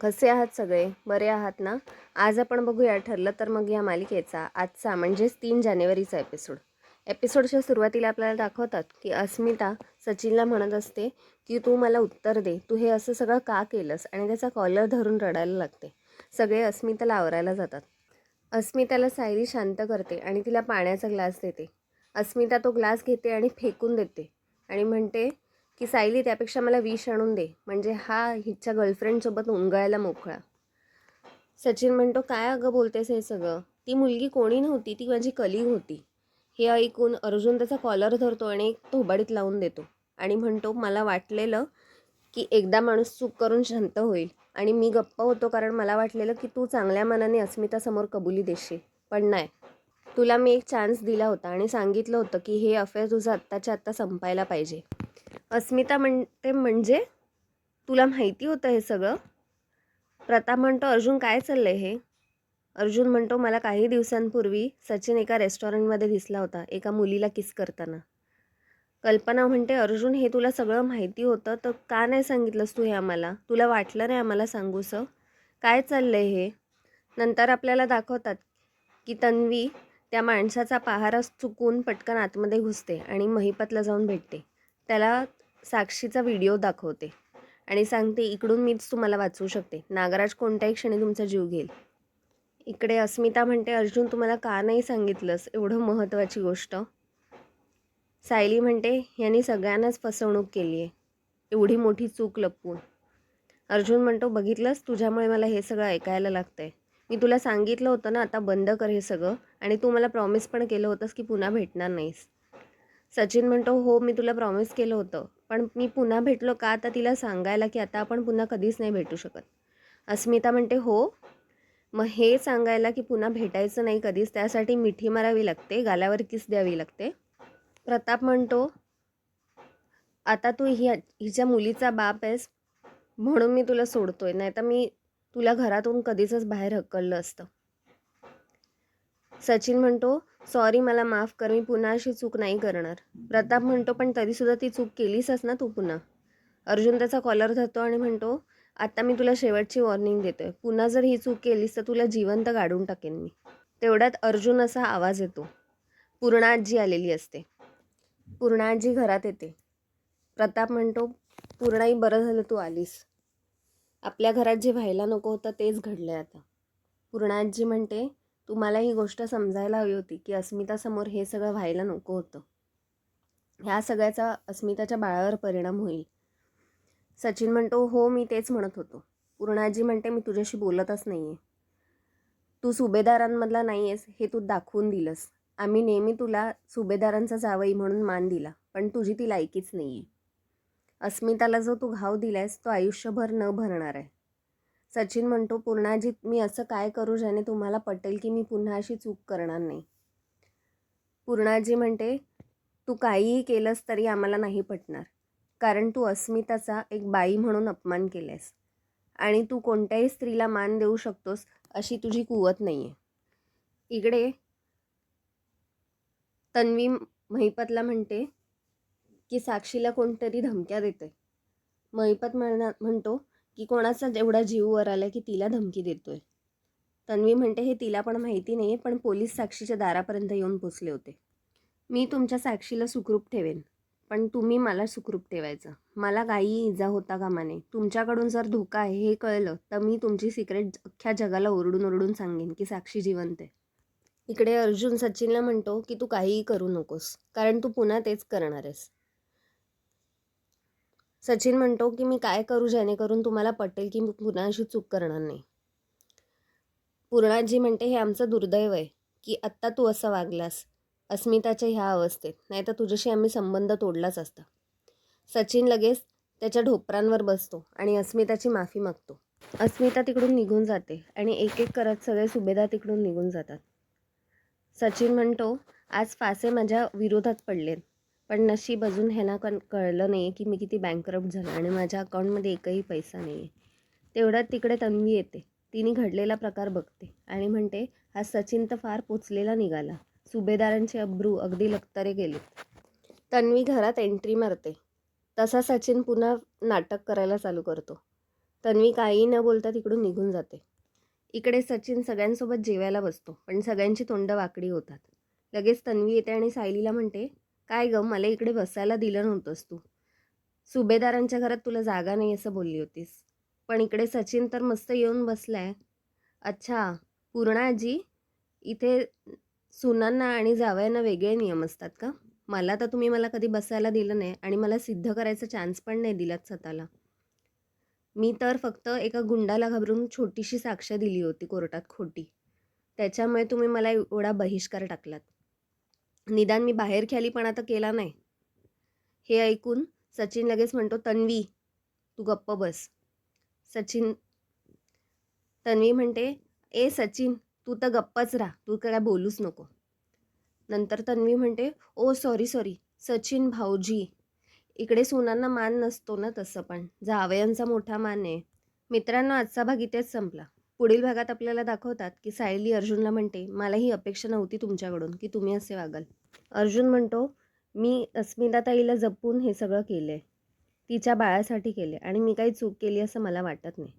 कसे आहात सगळे? बरे आहात ना? आज आपण बघूया ठरलं तर मग या मालिकेचा आजचा म्हणजेच तीन जानेवारीचा एपिसोड एपिसोडच्या सुरुवातीला आपल्याला दाखवतात की अस्मिता सचिनला म्हणत असते की तू मला उत्तर दे. तू हे असं सगळं का केलंस? आणि त्याचा कॉलर धरून रडायला लागते. सगळे अस्मिताला आवरायला जातात. अस्मिताला सायरी शांत करते आणि तिला पाण्याचा ग्लास देते. अस्मिता तो ग्लास घेते आणि फेकून देते आणि म्हणते की सायली त्यापेक्षा मला विष आणून दे. म्हणजे हा हिच्या गर्लफ्रेंडसोबत उंगळायला मोकळा. सचिन म्हणतो काय अगं बोलतेस हे सगळं? ती मुलगी कोणी नव्हती ती माझी कलिंग होती. हे ऐकून अर्जुन त्याचा कॉलर धरतो आणि एक थोबाडीत लावून देतो. आणि म्हणतो मला वाटलेलं की एकदा माणूस चूक करून शांत होईल. आणि मी गप्प होतो कारण मला वाटलेलं की तू चांगल्या मनाने अस्मितासमोर कबुली देशील. पण नाही. तुला मी एक चान्स दिला होता आणि सांगितलं होतं की हे अफेअर तुझं आत्ताच्या आत्ता संपायला पाहिजे. अस्मिता म्हणते म्हणजे? तुला माहिती होतं हे सगळं? प्रताप म्हणतो अर्जुन काय चाललं आहे हे? अर्जुन म्हणतो मला काही दिवसांपूर्वी सचिन एका रेस्टॉरंटमध्ये दिसला होता एका मुलीला किस करताना. कल्पना म्हणते अर्जुन हे तुला सगळं माहिती होतं तर का नाही सांगितलंस तू हे आम्हाला? तुला वाटलं नाही आम्हाला सांगूसं काय चाललं आहे हे? नंतर आपल्याला दाखवतात की तन्वी त्या माणसाचा पहारा चुकून पटकन आतमध्ये घुसते आणि महिपतला जाऊन भेटते. त्याला साक्षीचा व्हिडिओ दाखवते आणि सांगते इकडून मीच तुम्हाला वाचवू शकते. नागराज कोणत्याही क्षणी तुमचा जीव घेईल. इकडे अस्मिता म्हणते अर्जुन तुम्हाला का नाही सांगितलंस एवढं महत्त्वाची गोष्ट? सायली म्हणते यांनी सगळ्यांनाच फसवणूक केली आहे. एवढी मोठी चूक लपवून. अर्जुन म्हणतो बघितलंस? तुझ्यामुळे मला हे सगळं ऐकायला लागतं आहे मी तुला सांगितलं होतं ना आता बंद कर हे सगळं आणि तू मला प्रॉमिस पण केलं होतंस की पुन्हा भेटणार नाहीस. सचिन म्हणतो हो मी तुला प्रॉमिस केलं होतं पण मी पुन्हा भेटलो का? आता तिला सांगायला की आता आपण पुन्हा कधीच नाही भेटू शकत. अस्मिता म्हणते हो. मग हे सांगायला की पुन्हा भेटायचं नाही कधीच त्यासाठी मिठी मारावी लागते गालावर किस द्यावी लागते. प्रताप म्हणतो आता तू ही हिच्या मुलीचा बाप आहेस म्हणून मी तुला सोडतोय नाही तर मी तुला घरातून कधीच बाहेर हकललं असतं. सचिन म्हणतो सॉरी मला माफ कर मी पुन्हा अशी चूक नाही करणार. प्रताप म्हणतो पण तरीसुद्धा ती चूक केलीसच ना तू पुन्हा? अर्जुन त्याचा कॉलर धरतो आणि म्हणतो आत्ता मी तुला शेवटची वॉर्निंग देतोय. पुन्हा जर ही चूक केलीस तर तुला जिवंत काढून टाकेन मी. तेवढ्यात अर्जुन असा आवाज येतो. पूर्णाजी आलेली असते. पूर्णाजी घरात येते. प्रताप म्हणतो पूर्णाई बरं झालं तू आलीस. आपल्या घरात जे व्हायला नको होतं तेच घडलं आहे आता पूर्णाजी म्हणते तुम्हाला ही गोष्ट समजायला हवी होती की अस्मितासमोर हे सगळं व्हायला नको होतं. ह्या सगळ्याचा अस्मिताच्या बाळावर परिणाम होईल. सचिन म्हणतो हो मी तेच म्हणत होतो. पूर्णाजी म्हणते मी तुझ्याशी बोलतच नाही आहे तू सुभेदारांमधला नाही आहेस हे तू दाखवून दिलंस. आम्ही नेहमी तुला सुभेदारांचा जावई म्हणून मान दिला पण तुझी ती लायकीच नाही आहे अस्मिताला जो तू घाव दिलायस तो आयुष्यभर न भरणार आहे. सचिन म्हणतो पूर्णाजी मी असं काय करू ज्याने तुम्हाला पटेल की मी पुन्हा अशी चूक करणार नाही? पूर्णाजी म्हणते तू काहीही केलंस तरी आम्हाला नाही पटणार. कारण तू अस्मिताचा एक बाई म्हणून अपमान केलायस आणि तू कोणत्याही स्त्रीला मान देऊ शकतोस अशी तुझी कुवत नाही आहे इकडे तन्वी महिपतला म्हणते की साक्षीला कोणतरी धमक्या देते महिपत म्हणा म्हणतो की कोणाचा एवढा जीव वर आला की तिला धमकी देतोय. तन्वी म्हणते हे तिला पण माहिती नाही पण पोलीस साक्षीच्या दारापर्यंत येऊन पोचले होते. मी तुमच्या साक्षीला सुखरूप ठेवेन पण तुम्ही मला सुखरूप ठेवायचं. मला काही इजा होता कामा नये. तुमच्याकडून जर धोका आहे हे कळलं तर मी तुमची सिक्रेट अख्ख्या जगाला ओरडून ओरडून सांगेन की साक्षी जिवंत आहे. इकडे अर्जुन सचिनला म्हणतो की तू काहीही करू नकोस कारण तू पुन्हा तेच करणार आहेस. सचिन म्हणतो की मी काय करू जेणेकरून तुम्हाला पटेल की मी पुन्हा अशी चूक करणार नाही. पूर्णाजी म्हणते हे आमचं दुर्दैव आहे की आत्ता तू असं वागलास अस्मिताच्या ह्या अवस्थेत नाही तर तुझ्याशी आम्ही संबंध तोडलाच असता. सचिन लगेच त्याच्या ढोपरांवर बसतो आणि अस्मिताची माफी मागतो. अस्मिता तिकडून निघून जाते आणि एक एक करत सगळे सुभेदार तिकडून निघून जातात. सचिन म्हणतो आज फासे माझ्या विरोधात पडलेत. पण नशीब अजून ह्यांना कण कळलं नाही की मी किती बँकरप्ट झालं आणि माझ्या अकाउंटमध्ये एकही पैसा नाही आहे तेवढ्यात तिकडे तन्वी येते. तिने घडलेला प्रकार बघते आणि म्हणते हा सचिन तर फार पोचलेला निघाला. सुभेदारांचे अब्रू अगदी लक्तरे गेलेत. तन्वी घरात एंट्री मारते. तसा सचिन पुन्हा नाटक करायला चालू करतो. तन्वी काही न बोलता तिकडून निघून जाते. इकडे सचिन सगळ्यांसोबत जेवायला बसतो पण सगळ्यांची तोंड वाकडी होतात. लगेच तन्वी येते आणि सायलीला म्हणते काय गं मला इकडे बसायला दिलं नव्हतंस तू. सुभेदारांच्या घरात तुला जागा नाही असं बोलली होतीस. पण इकडे सचिन तर मस्त येऊन बसलाय. अच्छा पूर्णाजी इथे सुनांना आणि जावयांना वेगळे नियम असतात का? मला तर तुम्ही मला कधी बसायला दिलं नाही आणि मला सिद्ध करायचा चान्स पण नाही दिलात स्वतःला. मी तर फक्त एका गुंडाला घाबरून छोटीशी साक्ष दिली होती कोर्टात खोटी. त्याच्यामुळे तुम्ही मला एवढा बहिष्कार टाकलात. निदान मी बाहेर खेळली पण आता केला नाही. हे ऐकून सचिन लगेच म्हणतो तन्वी तू गप्प बस. सचिन तन्वी म्हणते ए सचिन तू तर गप्पच राहा तू काय बोलूच नको. नंतर तन्वी म्हणते ओ सॉरी सॉरी सचिन भाऊजी इकडे सुनांना मान नसतो ना तसं पण जावयांचा मोठा मान आहे. मित्रांनो आजचा भाग इथेच संपला. पुढील भागात आपल्याला दाखवतात की सायली अर्जुनला म्हणते मला ही अपेक्षा नव्हती तुमच्याकडून की तुम्ही असे वागाल. अर्जुन म्हणतो मी अस्मिताताईला जपून हे सगळं केलं आहे तिच्या बाळासाठी केले आणि मी काही चूक केली असं मला वाटत नाही.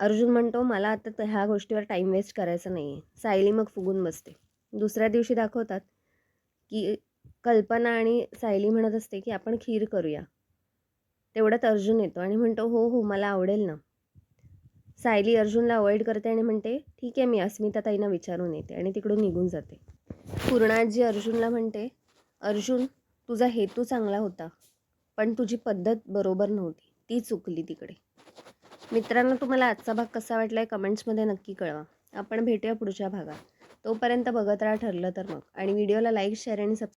अर्जुन म्हणतो मला आता ह्या गोष्टीवर टाईम वेस्ट करायचा नाही आहे सायली मग फुगून बसते. दुसऱ्या दिवशी दाखवतात की कल्पना आणि सायली म्हणत असते की आपण खीर करूया. तेवढ्यात अर्जुन येतो आणि म्हणतो हो हो मला आवडेल ना. सायली अर्जुनला अवॉइड करते आणि म्हणते ठीक आहे मी अस्मिता ताईंना विचारून येते आणि तिकडून निघून जाते. पूर्णाजी अर्जुनला म्हणते अर्जुन तुझा हेतू चांगला होता पण तुझी पद्धत बरोबर नव्हती. ती चुकली तिकडे. मित्रांनो तुम्हाला आजचा भाग कसा वाटला आहे कमेंट्समध्ये नक्की कळवा. आपण भेटूया पुढच्या भागात. तोपर्यंत बघत राहा ठरलं तर मग. आणि व्हिडिओला लाईक शेअर आणि सबस्क्राईब